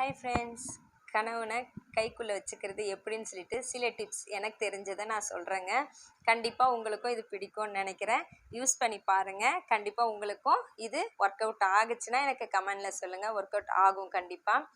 Hi friends கனவுனை கைக்குள்ளே வச்சுக்கிறது எப்படின்னு சொல்லிட்டு சில டிப்ஸ் எனக்கு தெரிஞ்சதை நான் சொல்கிறேங்க கண்டிப்பாக உங்களுக்கும் இது பிடிக்கும்னு நினைக்கிறேன். யூஸ் பண்ணி பாருங்கள் கண்டிப்பாக உங்களுக்கும் இது ஒர்க் அவுட் ஆகுச்சுன்னா எனக்கு கமெண்டில் சொல்லுங்கள் ஒர்க் அவுட் ஆகும் கண்டிப்பாக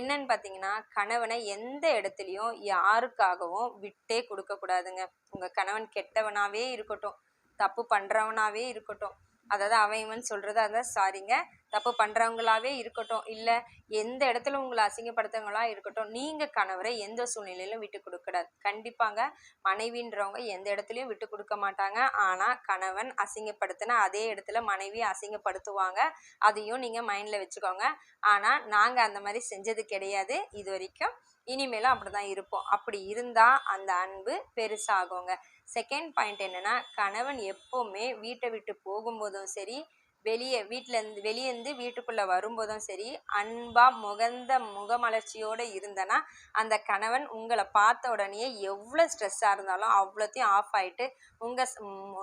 என்னன்னு பார்த்தீங்கன்னா கணவனை எந்த இடத்துலையும் யாருக்காகவும் விட்டே கொடுக்கக்கூடாதுங்க. உங்கள் கணவன் கெட்டவனாகவே இருக்கட்டும் தப்பு பண்ணுறவனாகவே இருக்கட்டும். அதாவது அவன் இவன் சொல்கிறது அதான் சாரிங்க. தப்பு பண்ணுறவங்களாவே இருக்கட்டும். இல்லை எந்த இடத்துல உங்களை அசிங்கப்படுத்துறவங்களா இருக்கட்டும் நீங்கள் கணவரை எந்த சூழ்நிலையிலும் விட்டு கொடுக்கூடாது கண்டிப்பாங்க மனைவின்றவங்க எந்த இடத்துலையும் விட்டு கொடுக்க மாட்டாங்க. ஆனால் கணவன் அசிங்கப்படுத்தின அதே இடத்துல மனைவி அசிங்கப்படுத்துவாங்க. அதையும் நீங்கள் மைண்டில் வச்சுக்கோங்க. ஆனால் நாங்கள் அந்த மாதிரி செஞ்சது கிடையாது. இது வரைக்கும் இனிமேலும் அப்படி தான் இருப்போம். அப்படி இருந்தால் அந்த அன்பு பெருசாகுங்க. செகண்ட் பாயிண்ட் என்னென்னா கணவன் எப்போவுமே வீட்டை விட்டு போகும்போதும் சரி வெளியே வீட்டிலேருந்து வெளியேருந்து வீட்டுக்குள்ளே வரும்போதும் சரி அன்பாக முகந்த முகமலர்ச்சியோடு இருந்தனா அந்த கணவன் உங்களை பார்த்த உடனே எவ்வளோ ஸ்ட்ரெஸ்ஸாக இருந்தாலும் அவ்வளோத்தையும் ஆஃப் ஆகிட்டு உங்கள்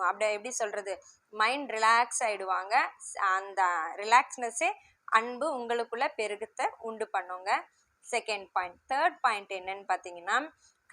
அப்படியே எப்படி சொல்கிறது மைண்ட் ரிலாக்ஸ் ஆகிடுவாங்க அந்த ரிலாக்ஸ்னஸ்ஸே அன்பு உங்களுக்குள்ளே பெருகத்தை உண்டு பண்ணுங்க. செகண்ட் பாயிண்ட் தேர்ட் பாயிண்ட் என்னன்னு பார்த்தீங்கன்னா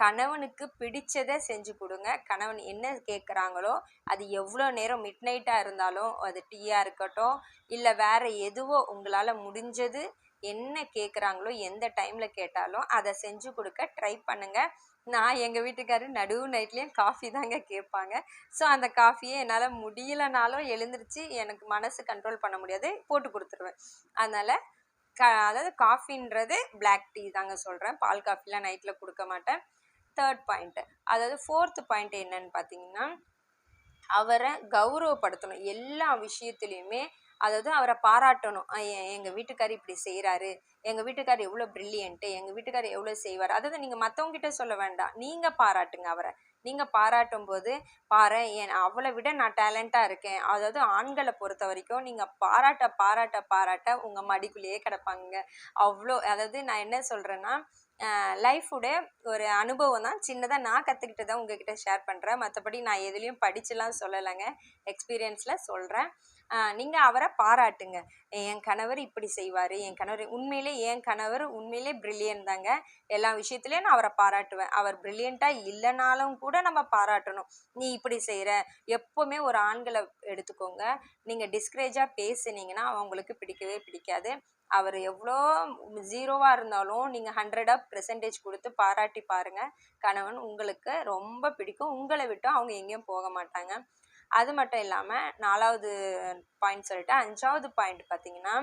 கணவனுக்கு பிடிச்சதை செஞ்சு கொடுங்க. கணவன் என்ன கேட்குறாங்களோ அது எவ்வளோ நேரம் மிட் நைட்டாக இருந்தாலும் அது டீயாக இருக்கட்டும் இல்லை வேறு எதுவோ உங்களால் முடிஞ்சது என்ன கேட்குறாங்களோ எந்த டைமில் கேட்டாலும் அதை செஞ்சு கொடுக்க ட்ரை பண்ணுங்கள் நான் எங்கள் வீட்டுக்காரர் நடுவு நைட்லேயும் காஃபி தாங்க கேட்பாங்க. ஸோ அந்த காஃபியை என்னால் முடியலனாலும் எழுந்திரிச்சு எனக்கு மனசு கண்ட்ரோல் பண்ண முடியாது போட்டு கொடுத்துருவேன். அதனால் க அதாவது காஃபின்றது பிளாக் டீ தாங்க சொல்கிறேன் பால் காஃபிலாம் நைட்டில் கொடுக்க மாட்டேன். தேர்ட் பாயிண்ட்டு அதாவது ஃபோர்த்து பாயிண்ட் என்னன்னு பார்த்தீங்கன்னா அவரை கௌரவப்படுத்தணும். எல்லா விஷயத்துலையுமே அதாவது அவரை பாராட்டணும். எங்கள் வீட்டுக்கார் இப்படி செய்கிறாரு எங்கள் வீட்டுக்கார் எவ்வளோ ப்ரில்லியன்ட்டு எங்கள் வீட்டுக்கார் எவ்வளோ செய்வார். அதாவது நீங்கள் மற்றவங்ககிட்ட சொல்ல வேண்டாம். நீங்கள் பாராட்டுங்க அவரை. நீங்கள் பாராட்டும் போது பாரு என் அவளை விட நான் டேலண்ட்டாக இருக்கேன். அதாவது ஆண்களை பொறுத்த வரைக்கும் நீங்கள் பாராட்ட பாராட்ட பாராட்ட உங்கள் மடிக்குள்ளேயே கிடப்பாங்க அவ்வளோ அதாவது நான் என்ன சொல்கிறேன்னா லைஃபோட ஒரு அனுபவம் தான். சின்னதாக நான் கற்றுக்கிட்டு தான் உங்ககிட்ட ஷேர் பண்ணுறேன் மற்றபடி நான் எதுலேயும் படிச்சுலாம் சொல்லலைங்க. எக்ஸ்பீரியன்ஸில் சொல்கிறேன் நீங்கள் அவரை பாராட்டுங்க. என் கணவர் இப்படி செய்வார். என் கணவர் உண்மையிலே என் கணவர் உண்மையிலே பிரில்லியன் தாங்க. எல்லா விஷயத்துலேயும் நான் அவரை பாராட்டுவேன். அவர் பிரில்லியண்ட்டாக இல்லைனாலும் கூட நம்ம பாராட்டணும். நீ இப்படி செய்கிற எப்போவுமே ஒரு ஆண்களை எடுத்துக்கோங்க. நீங்கள் டிஸ்கரேஜாக பேசுனீங்கன்னா அவங்களுக்கு பிடிக்கவே பிடிக்காது. அவர் எவ்வளோ ஜீரோவாக இருந்தாலும் நீங்கள் ஹண்ட்ரடாக பெர்சன்டேஜ் கொடுத்து பாராட்டி பாருங்கள் கணவன் உங்களுக்கு ரொம்ப பிடிக்கும். உங்களை விட்டும் அவங்க எங்கேயும் போக மாட்டாங்க. அது மட்டும் இல்லாமல் நாலாவது பாயிண்ட் சொல்லிட்டு அஞ்சாவது பாயிண்ட் பார்த்தீங்கன்னா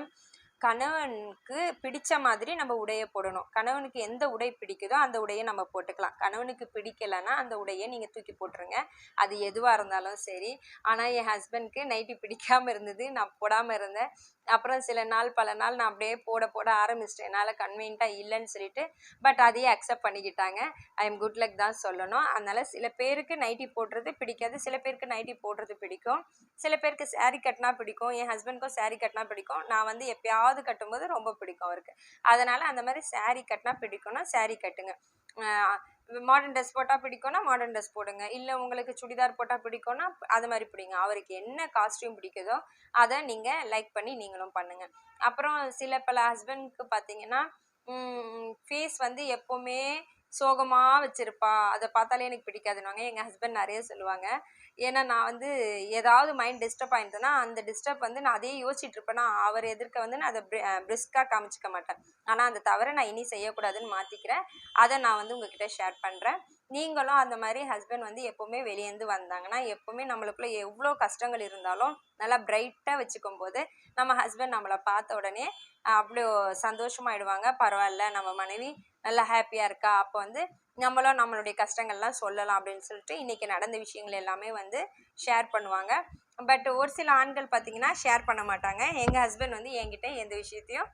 கணவனுக்கு பிடிச்ச மாதிரி நம்ம உடையை போடணும். கணவனுக்கு எந்த உடை பிடிக்குதோ அந்த உடையை நம்ம போட்டுக்கலாம். கணவனுக்கு பிடிக்கலைன்னா அந்த உடையை நீங்கள் தூக்கி போட்டுருங்க. அது எதுவாக இருந்தாலும் சரி. ஆனால் என் ஹஸ்பண்ட்க்கு நைட்டி பிடிக்காமல் இருந்தது. நான் போடாமல் இருந்தேன். அப்புறம் சில நாள் பல நாள் நான் அப்படியே போட போட ஆரம்பிச்சிட்டேன். என்னால் கன்வீன்ட்டாக இல்லைன்னு சொல்லிட்டு பட் அதையே அக்செப்ட் பண்ணிக்கிட்டாங்க. ஐ எம் குட் லக் தான் சொல்லணும். அதனால் சில பேருக்கு நைட்டி போடுறது பிடிக்காது. சில பேருக்கு நைட்டி போடுறது பிடிக்கும். சில பேருக்கு சாரீ கட்டினா பிடிக்கும். என் ஹஸ்பண்ட்க்கும் சாரீ கட்டினா பிடிக்கும். நான் வந்து எப்பயாவது கட்டும்போது ரொம்ப பிடிக்கும் அவருக்கு. அதனால் அந்த மாதிரி சாரீ கட்டினா பிடிக்கும்னா சாரீ கட்டுங்க. மாடர்ன் ட்ரெஸ் போட்டால் பிடிக்கும்னா மாடர்ன் ட்ரெஸ் போடுங்க. இல்லை உங்களுக்கு சுடிதார் போட்டால் பிடிக்கும்னா அது மாதிரி பிடிங்க. அவருக்கு என்ன காஸ்ட்யூம் பிடிக்குதோ அதை நீங்கள் லைக் பண்ணி நீங்களும் பண்ணுங்கள் அப்புறம் சில பல ஹஸ்பண்ட்க்கு பார்த்தீங்கன்னா ஃபேஸ் வந்து எப்போவுமே சோகமாக வச்சுருப்பா. அதை பார்த்தாலே எனக்கு பிடிக்காதுன்னுவாங்க. எங்கள் ஹஸ்பண்ட் நிறைய சொல்லுவாங்க. ஏன்னா நான் வந்து ஏதாவது மைண்ட் டிஸ்டர்ப் ஆயிருந்தேன்னா அந்த டிஸ்டர்ப் வந்து நான் அதே யோசிச்சுட்டு இருப்பேன்னா அவர் எதிர்க்க வந்து நான் அதை பிரிஸ்காக காமிச்சிக்க மாட்டேன். ஆனால் அந்த தவிர நான் இனி செய்யக்கூடாதுன்னு மாற்றிக்கிறேன் அதை நான் வந்து உங்ககிட்ட ஷேர் பண்ணுறேன் நீங்களும் அந்த மாதிரி ஹஸ்பண்ட் வந்து எப்போவுமே வெளியேந்து வந்தாங்கன்னா எப்போவுமே நம்மளுக்குள்ளே எவ்வளோ கஷ்டங்கள் இருந்தாலும் நல்லா பிரைட்டாக வச்சுக்கும் போது நம்ம ஹஸ்பண்ட் நம்மளை பார்த்த உடனே அவ்வளோ சந்தோஷமாயிடுவாங்க. பரவாயில்ல நம்ம மனைவி நல்லா ஹாப்பியாக இருக்கா? அப்போ வந்து நம்மளும் நம்மளுடைய கஷ்டங்கள்லாம் சொல்லலாம் அப்படின்னு சொல்லிட்டு இன்றைக்கி நடந்த விஷயங்கள் எல்லாமே வந்து வந்து ஷேர் பண்ணுவாங்க. பட் ஒரு சில ஆண்கள் பார்த்திங்கன்னா ஷேர் பண்ண மாட்டாங்க. எங்கள் ஹஸ்பண்ட் வந்து என்கிட்ட எந்த விஷயத்தையும்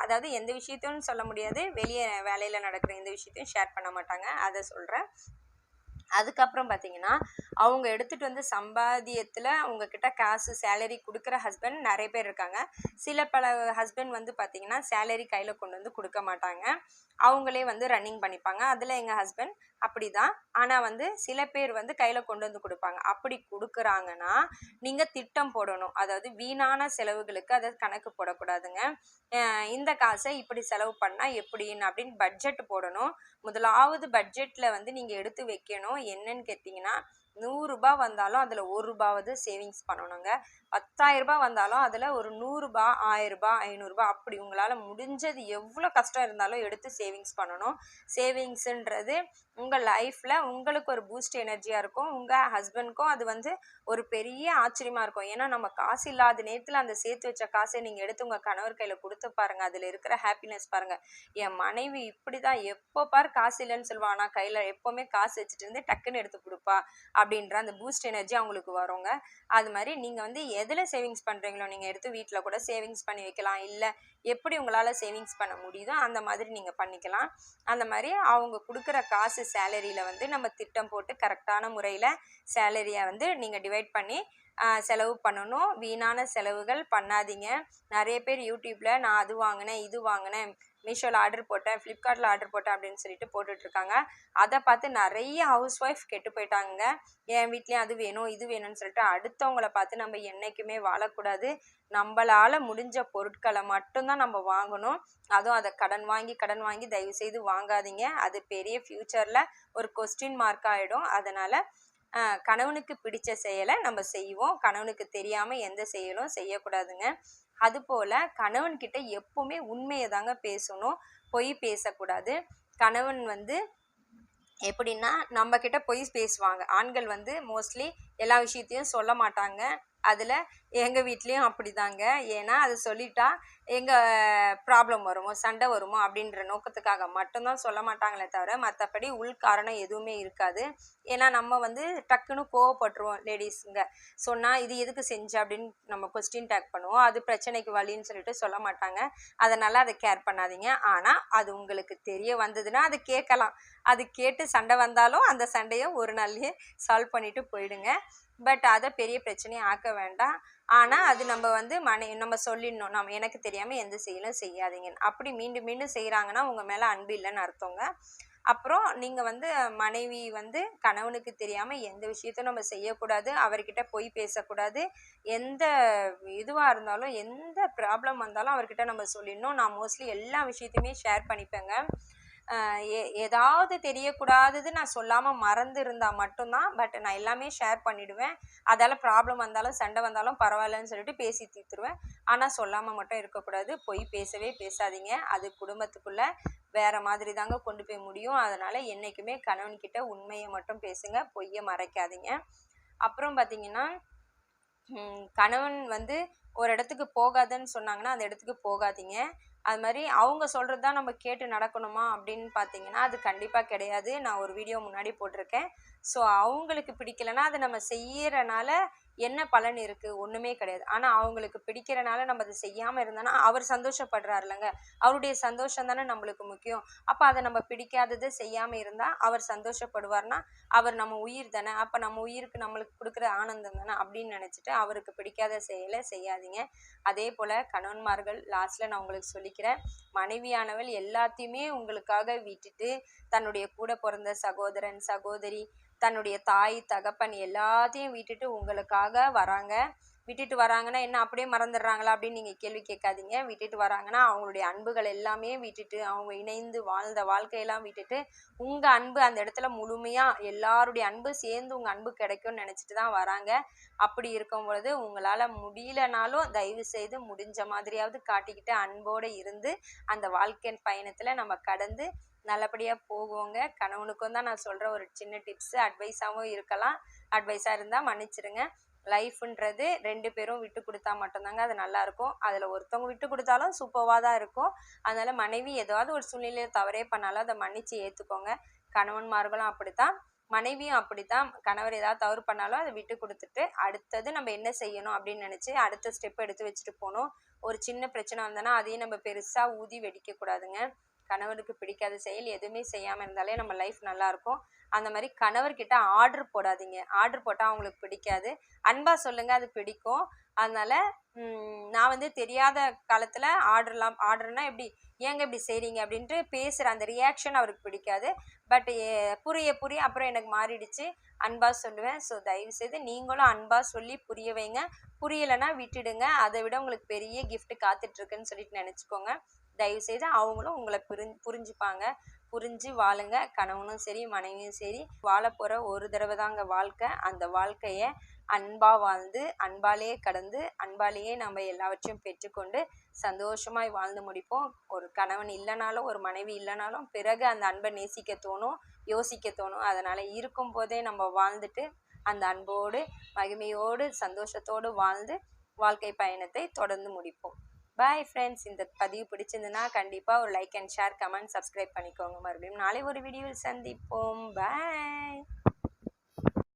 அதாவது எந்த விஷயத்தையும் சொல்ல முடியாது. வெளியே வேலையில் நடக்கிற எந்த விஷயத்தையும் ஷேர் பண்ண மாட்டாங்க. அதை சொல்கிறேன் அதுக்கப்புறம் பார்த்தீங்கன்னா அவங்க எடுத்துகிட்டு வந்து சம்பாதியத்தில் அவங்கக்கிட்ட காசு சேலரி கொடுக்குற ஹஸ்பண்ட் நிறைய பேர் இருக்காங்க. சில பல ஹஸ்பண்ட் வந்து பார்த்தீங்கன்னா சேலரி கையில் கொண்டு வந்து கொடுக்க மாட்டாங்க. அவங்களே வந்து ரன்னிங் பண்ணிப்பாங்க. அதில் எங்கள் ஹஸ்பண்ட் அப்படி தான் ஆனால் வந்து சில பேர் வந்து கையில் கொண்டு வந்து கொடுப்பாங்க. அப்படி கொடுக்குறாங்கன்னா நீங்கள் திட்டம் போடணும். அதாவது வீணான செலவுகளுக்கு அதை கணக்கு போடக்கூடாதுங்க. இந்த காசை இப்படி செலவு பண்ணால் எப்படின்னு அப்படின்னு பட்ஜெட் போடணும். முதலாவது பட்ஜெட்டில் வந்து நீங்கள் எடுத்து வைக்கணும். என்னன்னு கேட்டிங்கன்னா நூறுரூபா வந்தாலும் அதில் ஒரு ரூபாவது சேவிங்ஸ் பண்ணணுங்க. பத்தாயிரரூபா வந்தாலும் அதில் ஒரு நூறுரூபா ஆயிரரூபா ஐநூறுரூபா அப்படி உங்களால் முடிஞ்சது எவ்வளோ கஷ்டம் இருந்தாலும் எடுத்து சேவிங்ஸ் பண்ணணும். சேவிங்ஸுன்றது உங்கள் லைஃப்பில் உங்களுக்கு ஒரு பூஸ்ட் எனர்ஜியாக இருக்கும். உங்கள் ஹஸ்பண்ட்க்கும் அது வந்து ஒரு பெரிய ஆச்சரியமாக இருக்கும். ஏன்னா நம்ம காசு இல்லாத நேரத்தில் அந்த சேர்த்து வச்ச காசை நீங்கள் எடுத்து உங்கள் கணவர் கையில் கொடுத்து பாருங்கள் அதில் இருக்கிற ஹாப்பினஸ் பாருங்கள் என் மனைவி இப்படி தான் எப்போ பார் காசு இல்லைன்னு சொல்லுவா. ஆனால் கையில் எப்போவுமே காசு வச்சுட்டு இருந்து டக்குன்னு எடுத்து கொடுப்பா. அப்படின்ற அந்த பூஸ்ட் எனர்ஜி அவங்களுக்கு வருங்க. அது மாதிரி நீங்கள் வந்து எதில் சேவிங்ஸ் பண்ணுறீங்களோ நீங்கள் எடுத்து வீட்டில் கூட சேவிங்ஸ் பண்ணி வைக்கலாம். இல்லை எப்படி உங்களால் சேவிங்ஸ் பண்ண முடியுதோ அந்த மாதிரி நீங்கள் பண்ணிக்கலாம். அந்த மாதிரி அவங்க கொடுக்குற காசு சேலரியில் வந்து நம்ம திட்டம் போட்டு கரெக்டான முறையில் சேலரியை வந்து நீங்கள் டிவைட் பண்ணி செலவு பண்ணணும். வீணான செலவுகள் பண்ணாதீங்க. நிறைய பேர் யூடியூப்பில் நான் அது வாங்கினேன் இது வாங்கினேன் மீஷோவில் ஆர்டர் போட்டேன் ஃப்ளிப்கார்ட்டில் ஆர்டர் போட்டேன் அப்படின்னு சொல்லிட்டு போட்டுட்ருக்காங்க அதை பார்த்து நிறைய ஹவுஸ் ஒய்ஃப் கெட்டு போயிட்டாங்க என் வீட்லேயும் அது வேணும் இது வேணும்னு சொல்லிட்டு அடுத்தவங்கள பார்த்து நம்ம என்றைக்குமே வாழக்கூடாது. நம்மளால் முடிஞ்ச பொருட்களை மட்டும்தான் நம்ம வாங்கணும். அதுவும் அதை கடன் வாங்கி கடன் வாங்கி தயவு செய்து வாங்காதீங்க. அது பெரிய ஃப்யூச்சரில் ஒரு கொஸ்டின் மார்க் ஆகிடும் அதனால் கணவனுக்கு பிடிச்ச செயலை நம்ம செய்வோம். கணவனுக்கு தெரியாமல் எந்த செயலும் செய்யக்கூடாதுங்க. அதுபோல் கணவன்கிட்ட எப்போவுமே உண்மையை தாங்க பேசணும். பொய் பேசக்கூடாது. கணவன் வந்து எப்படின்னா நம்ம கிட்ட பொய் பேசுவாங்க. ஆண்கள் வந்து மோஸ்ட்லி எல்லா விஷயத்தையும் சொல்ல மாட்டாங்க. அதில் எங்கள் வீட்லேயும் அப்படிதாங்க. ஏன்னா அது சொல்லிட்டா எங்கள் ப்ராப்ளம் வருமோ சண்டை வருமோ அப்படின்ற நோக்கத்துக்காக மட்டும்தான் சொல்ல மாட்டாங்களே தவிர மற்றபடி உள்காரணம் எதுவுமே இருக்காது. ஏன்னா நம்ம வந்து டக்குன்னு கோவப்பட்டுருவோம் லேடிஸுங்க சொன்னால் இது எதுக்கு செஞ்ச? அப்படின்னு நம்ம கொஸ்டின் டேக் பண்ணுவோம். அது பிரச்சனைக்கு வழின்னு சொல்லிட்டு சொல்ல மாட்டாங்க. அதனால் அதை கேர் பண்ணாதீங்க. ஆனால் அது உங்களுக்கு தெரிய வந்ததுன்னா அது கேட்கலாம். அது கேட்டு சண்டை வந்தாலும் அந்த சண்டையை ஒரு நாள்லேயே சால்வ் பண்ணிவிட்டு போயிடுங்க. பட் அதை பெரிய பிரச்சனையை ஆக்க வேண்டாம். ஆனால் அது நம்ம வந்து மனை நம்ம சொல்லிடணும். நம்ம எனக்கு தெரியாமல் எந்த செயலும் செய்யாதீங்க. அப்படி மீண்டும் மீண்டும் செய்கிறாங்கன்னா உங்கள் மேலே அன்பு இல்லைன்னு அர்த்தங்க. அப்புறம் நீங்கள் வந்து மனைவி வந்து கணவனுக்கு தெரியாமல் எந்த விஷயத்தையும் நம்ம செய்யக்கூடாது. அவர்கிட்ட போய் பேசக்கூடாது. எந்த இதுவாக இருந்தாலும் எந்த ப்ராப்ளம் வந்தாலும் அவர்கிட்ட நம்ம சொல்லிடணும். நான் மோஸ்ட்லி எல்லா விஷயத்தையுமே ஷேர் பண்ணிப்பேங்க. ஏதாவது தெரியக்கூடாதது நான் சொல்லாமல் மறந்து இருந்தால் மட்டும்தான் பட் நான் எல்லாமே ஷேர் பண்ணிவிடுவேன் அதால் ப்ராப்ளம் வந்தாலும் சண்டை வந்தாலும் பரவாயில்லன்னு சொல்லிட்டு பேசி தீர்த்துருவேன். ஆனால் சொல்லாமல் மட்டும் இருக்கக்கூடாது. பொய் பேசவே பேசாதீங்க. அது குடும்பத்துக்குள்ளே வேற மாதிரி தாங்க கொண்டு போய் முடியும். அதனால் என்றைக்குமே கணவன்கிட்ட உண்மையை மட்டும் பேசுங்க. பொய்யை மறைக்காதீங்க. அப்புறம் பார்த்தீங்கன்னா கணவன் வந்து ஒரு இடத்துக்கு போகாதன்னு சொன்னாங்கன்னா அந்த இடத்துக்கு போகாதீங்க. அது மாதிரி அவங்க சொல்கிறது தான் நம்ம கேட்டு நடக்கணுமா அப்படின்னு பார்த்தீங்கன்னா அது கண்டிப்பாக கிடையாது. நான் ஒரு வீடியோ முன்னாடி போட்டிருக்கேன். ஸோ அவங்களுக்கு பிடிக்கலன்னா அதை நம்ம செய்யறனால என்ன பலன் இருக்குது ஒன்றுமே கிடையாது. ஆனால் அவங்களுக்கு பிடிக்கிறனால நம்ம அதை செய்யாமல் இருந்தோன்னா அவர் சந்தோஷப்படுறாருலங்க அவருடைய சந்தோஷம் தானே நம்மளுக்கு முக்கியம். அப்போ அதை நம்ம பிடிக்காதது செய்யாமல் இருந்தால் அவர் சந்தோஷப்படுவார்னா அவர் நம்ம உயிர் தானே. அப்போ நம்ம உயிருக்கு நம்மளுக்கு கொடுக்குற ஆனந்தம் தானே அப்படின்னு நினச்சிட்டு அவருக்கு பிடிக்காத செயலை செய்யாதீங்க. அதே போல் கணவன்மார்கள் லாஸ்ட்டில் நான் உங்களுக்கு சொல்லி சொல்லிக்கிறேன் மனைவியானவள் எல்லாத்தையுமே உங்களுக்காக விட்டுட்டு தன்னுடைய கூட பிறந்த சகோதரன் சகோதரி தன்னுடைய தாய் தகப்பன் எல்லாத்தையும் விட்டுட்டு உங்களுக்காக வராங்க. விட்டுட்டு வராங்கன்னா என்ன அப்படியே மறந்துடுறாங்களா அப்படின்னு நீங்கள் கேள்வி கேட்காதீங்க. விட்டுட்டு வராங்கன்னா அவங்களுடைய அன்புகள் எல்லாமே விட்டுட்டு அவங்க இணைந்து வாழ்ந்த வாழ்க்கையெல்லாம் விட்டுட்டு உங்கள் அன்பு அந்த இடத்துல முழுமையாக எல்லாருடைய அன்பு சேர்ந்து உங்கள் அன்பு கிடைக்கும்னு நினச்சிட்டு தான் வராங்க. அப்படி இருக்கும் பொழுது உங்களால் முடியலனாலும் தயவு செய்து முடிஞ்ச மாதிரியாவது காட்டிக்கிட்டு அன்போடு இருந்து அந்த வாழ்க்கை பயணத்தில் நம்ம கடந்து நல்லபடியாக போகுவோங்க. கணவனுக்கும் தான் நான் சொல்கிற ஒரு சின்ன டிப்ஸு அட்வைஸாகவும் இருக்கலாம். அட்வைஸாக இருந்தால் மன்னிச்சிடுங்க லைஃப்ன்றது ரெண்டு பேரும் விட்டு கொடுத்தா மட்டும்தாங்க அது நல்லாயிருக்கும் அதில் ஒருத்தவங்க விட்டு கொடுத்தாலும் சூப்பராக தான் இருக்கும். அதனால் மனைவி ஏதாவது ஒரு சூழ்நிலையில் தவறே பண்ணாலும் அதை மன்னித்து ஏற்றுக்கோங்க கணவன்மார்களும் அப்படித்தான். மனைவியும் அப்படித்தான். கணவர் ஏதாவது தவறு பண்ணாலும் அதை விட்டு கொடுத்துட்டு அடுத்தது நம்ம என்ன செய்யணும் அப்படின்னு நினச்சி அடுத்த ஸ்டெப் எடுத்து வச்சுட்டு போகணும். ஒரு சின்ன பிரச்சனை வந்தனா அதையும் நம்ம பெருசாக ஊதி வெடிக்கக்கூடாதுங்க கணவனுக்கு பிடிக்காத செயல் எதுவுமே செய்யாமல் இருந்தாலே நம்ம லைஃப் நல்லாயிருக்கும் அந்த மாதிரி கணவர்கிட்ட ஆர்டர் போடாதீங்க. ஆர்டர் போட்டால் அவங்களுக்கு பிடிக்காது. அன்பாக சொல்லுங்கள் அது பிடிக்கும். அதனால் நான் வந்து தெரியாத காலத்தில் ஆர்டர்லாம் ஆர்டர்னால் எப்படி ஏங்க இப்படி செய்கிறீங்க அப்படின்ட்டு பேசுகிற அந்த ரியாக்ஷன் அவருக்கு பிடிக்காது. பட் புரிய புரிய அப்புறம் எனக்கு மாறிடுச்சு. அன்பாக சொல்லுவேன். ஸோ தயவுசெய்து நீங்களும் அன்பாக சொல்லி புரிய வைங்க. புரியலைன்னா விட்டுடுங்க. அதை விட உங்களுக்கு பெரிய கிஃப்ட் காத்துட்ருக்குன்னு சொல்லிட்டு நினச்சிக்கோங்க. தயவுசெய்து அவங்களும் உங்களை புரிஞ்சு புரிஞ்சுப்பாங்க. புரிஞ்சு வாழுங்க. கணவனும் சரி மனைவியும் சரி. வாழ போகிற ஒரு தடவை தாங்க வாழ்க்கை. அந்த வாழ்க்கையை அன்பாக வாழ்ந்து அன்பாலேயே கடந்து அன்பாலேயே நம்ம எல்லாவற்றையும் பெற்றுக்கொண்டு சந்தோஷமாய் வாழ்ந்து முடிப்போம். ஒரு கணவன் இல்லைனாலும் ஒரு மனைவி இல்லைனாலும் பிறகு அந்த அன்பை நேசிக்க தோணும் யோசிக்க தோணும். அதனால் இருக்கும் போதே நம்ம வாழ்ந்துட்டு அந்த அன்போடு மகிமையோடு சந்தோஷத்தோடு வாழ்ந்து வாழ்க்கை பயணத்தை தொடர்ந்து முடிப்போம். பாய் ஃப்ரெண்ட்ஸ் இந்த பதிவு பிடிச்சிருந்துன்னா கண்டிப்பாக ஒரு like and share comment subscribe பண்ணிக்கோங்க. மறுபடியும் நாளை ஒரு வீடியோவில் சந்திப்போம். பாய்